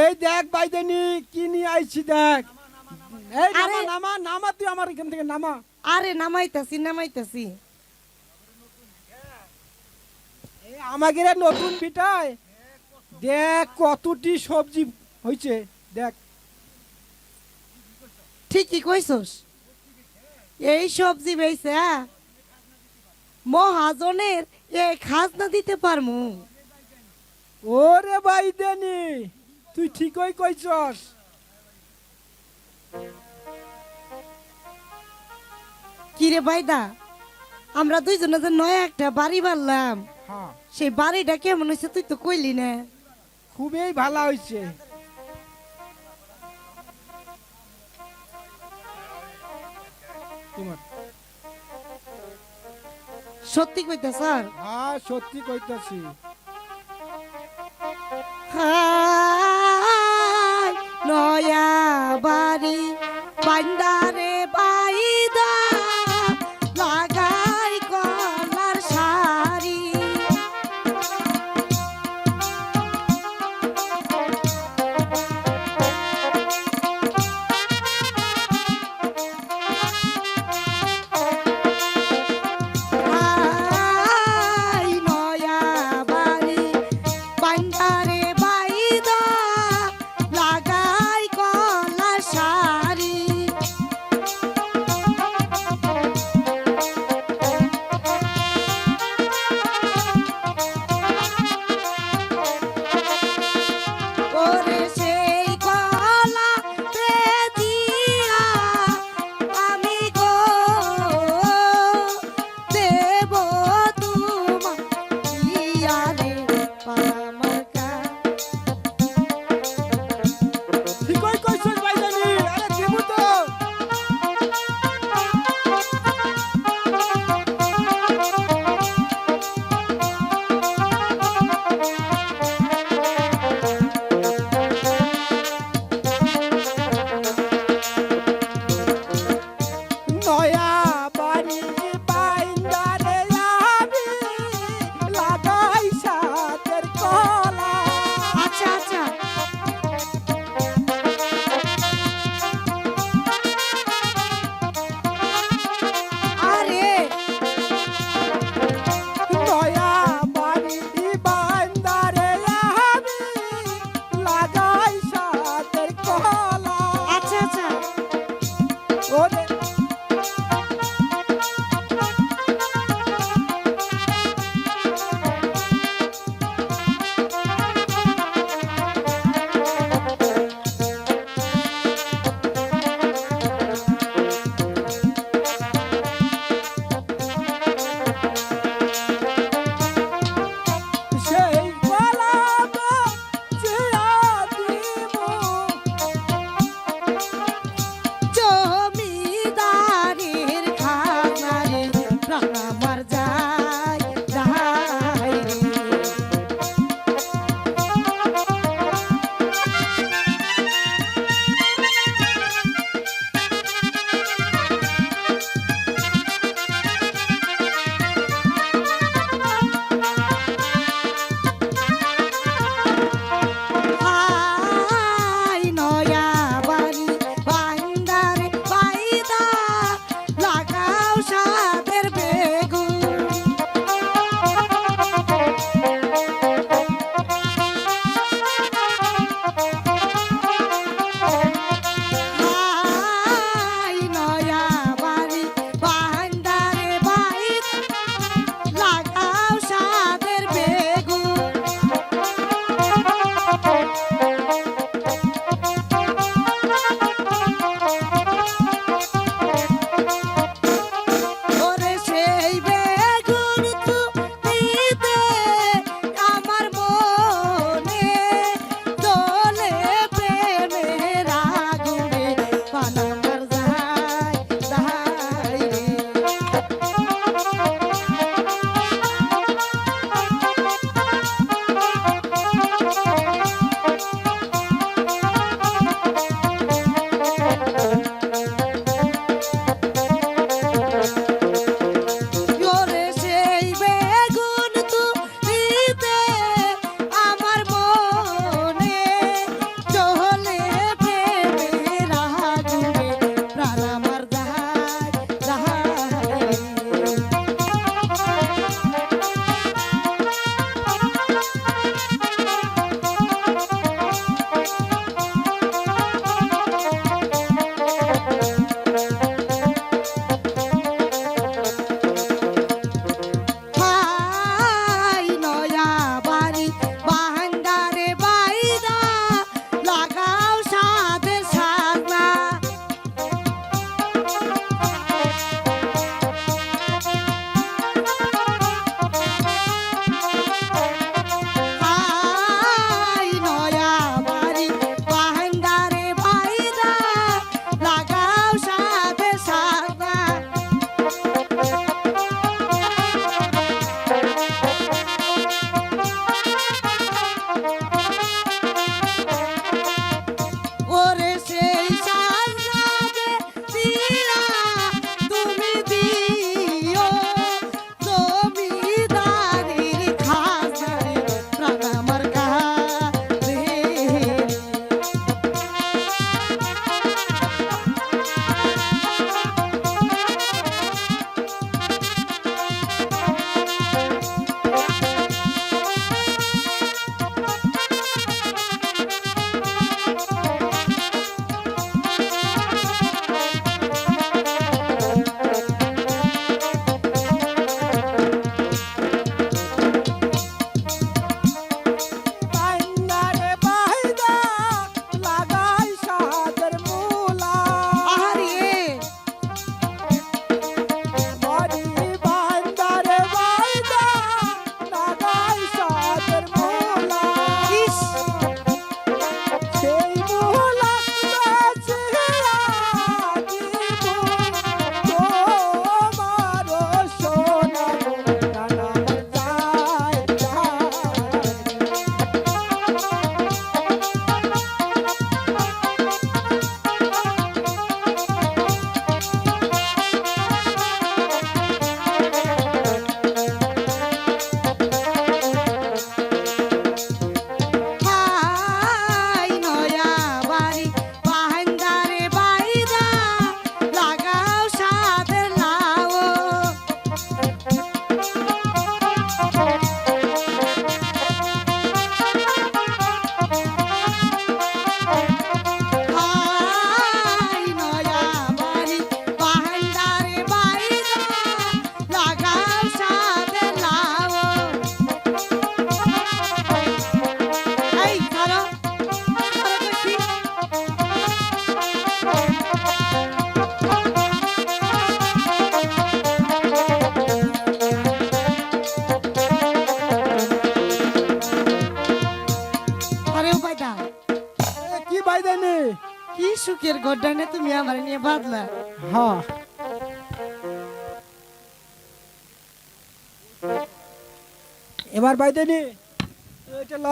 এই দেখ বাইদেনি কি নিয়ে আইছি দেখ। এই নামা নামা নামা তুই আমার এখান থেকে নামা। আরে নামাইতাছি নামাইতাছি। আমাকে নতুন পিঠায়। দেখ কতটি সবজি হয়েছে দেখ। ঠিকই কইছস। এই সবজি বেইছে? মহাজনের এ খাজনা দিতে পারমু। ওরে বাইদেনি তুই ঠিকই কইছস। কিরে বাইদা আমরা দুইজনে যে নয়া একটা বাড়ি বানলাম হ্যাঁ। সেই বাড়িটা কেমন হয়েছে তুই তো কইলি না। খুবই ভালো হয়েছে সত্যি কইতে স্যার হ্যাঁ সত্যি কইতাছি। হাই বাড়ি নয়া বাইদা কি বাইদা নে? কি সুখের গড্ডানে তুমি আমার নিয়ে বাদলা? হ্যাঁ এবার বাইদে নে। এটা ল।